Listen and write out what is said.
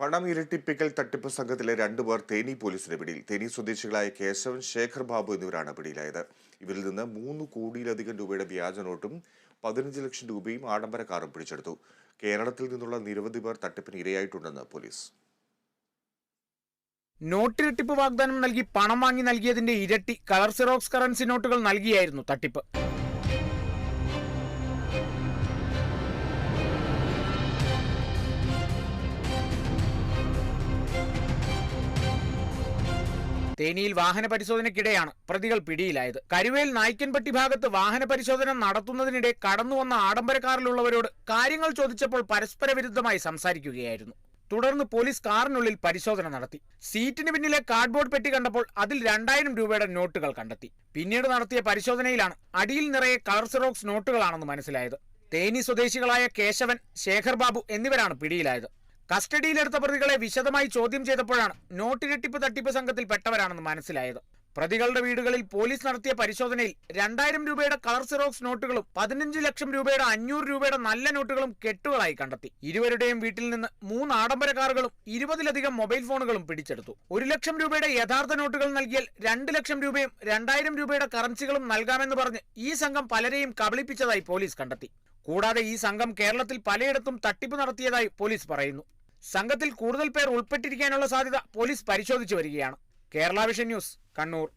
പണം ഇരട്ടിപ്പിക്കൽ തട്ടിപ്പ് സംഘത്തിലെ രണ്ടുപേർ തേനി പോലീസിന്റെ പിടിയിൽ. തേനി സ്വദേശികളായ കേശവൻ ശേഖർ ബാബു എന്നിവരാണ് പിടിയിലായത്. ഇവരിൽ നിന്ന് മൂന്ന് കോടിയിലധികം രൂപയുടെ വ്യാജ നോട്ടും പതിനഞ്ച് ലക്ഷം രൂപയും ആഡംബര കാറും പിടിച്ചെടുത്തു. കേരളത്തിൽ നിന്നുള്ള നിരവധി പേർ തട്ടിപ്പിന് ഇരയായിട്ടുണ്ടെന്ന് പോലീസ്. നോട്ടിരട്ടിപ്പ് വാഗ്ദാനം നൽകി പണം വാങ്ങി നൽകിയതിന്റെ ഇരട്ടി കളർ സിറോക്സ് കറൻസി നോട്ടുകൾ നൽകിയായിരുന്നു തട്ടിപ്പ്. തേനിയിൽ വാഹന പരിശോധനയ്ക്കിടെയാണ് പ്രതികൾ പിടിയിലായത്. കരുവേൽ നായ്ക്കൻപട്ടി ഭാഗത്ത് വാഹന പരിശോധന നടത്തുന്നതിനിടെ കടന്നുവന്ന ആഡംബര കാറിലുള്ളവരോട് കാര്യങ്ങൾ ചോദിച്ചപ്പോൾ പരസ്പര വിരുദ്ധമായി സംസാരിക്കുകയായിരുന്നു. തുടർന്ന് പോലീസ് കാറിനുള്ളിൽ പരിശോധന നടത്തി. സീറ്റിന് പിന്നിലെ കാർഡ്ബോർഡ് പെട്ടി കണ്ടപ്പോൾ അതിൽ രണ്ടായിരം രൂപയുടെ നോട്ടുകൾ കണ്ടെത്തി. പിന്നീട് നടത്തിയ പരിശോധനയിലാണ് അടിയിൽ നിറയെ കളർ സിറോക്സ് നോട്ടുകളാണെന്ന് മനസ്സിലായത്. തേനി സ്വദേശികളായ കേശവൻ ശേഖർ ബാബു എന്നിവരാണ് പിടിയിലായത്. കസ്റ്റഡിയിലെടുത്ത പ്രതികളെ വിശദമായി ചോദ്യം ചെയ്തപ്പോഴാണ് നോട്ടിരട്ടിപ്പ് തട്ടിപ്പ് സംഘത്തിൽ പെട്ടവരാണെന്ന് മനസ്സിലായത്. പ്രതികളുടെ വീടുകളിൽ പോലീസ് നടത്തിയ പരിശോധനയിൽ രണ്ടായിരം രൂപയുടെ കളർ സിറോക്സ് നോട്ടുകളും പതിനഞ്ച് ലക്ഷം രൂപയുടെ അഞ്ഞൂറ് രൂപയുടെ നല്ല നോട്ടുകളും കെട്ടുകളായി കണ്ടെത്തി. ഇരുവരുടെയും വീട്ടിൽ നിന്ന് മൂന്ന് ആഡംബര കാറുകളും ഇരുപതിലധികം മൊബൈൽ ഫോണുകളും പിടിച്ചെടുത്തു. ഒരു ലക്ഷം രൂപയുടെ യഥാർത്ഥ നോട്ടുകൾ നൽകിയാൽ രണ്ട് ലക്ഷം രൂപയും രണ്ടായിരം രൂപയുടെ കറൻസികളും നൽകാമെന്ന് പറഞ്ഞ് ഈ സംഘം പലരെയും കബളിപ്പിച്ചതായി പോലീസ് കണ്ടെത്തി. കൂടാതെ ഈ സംഘം കേരളത്തിൽ പലയിടത്തും തട്ടിപ്പ് നടത്തിയതായി പോലീസ് പറയുന്നു. സംഘത്തിൽ കൂടുതൽ പേർ ഉൾപ്പെട്ടിരിക്കാനുള്ള സാധ്യത പോലീസ് പരിശോധിച്ചു വരികയാണ്. Kerala Vision News Kannur.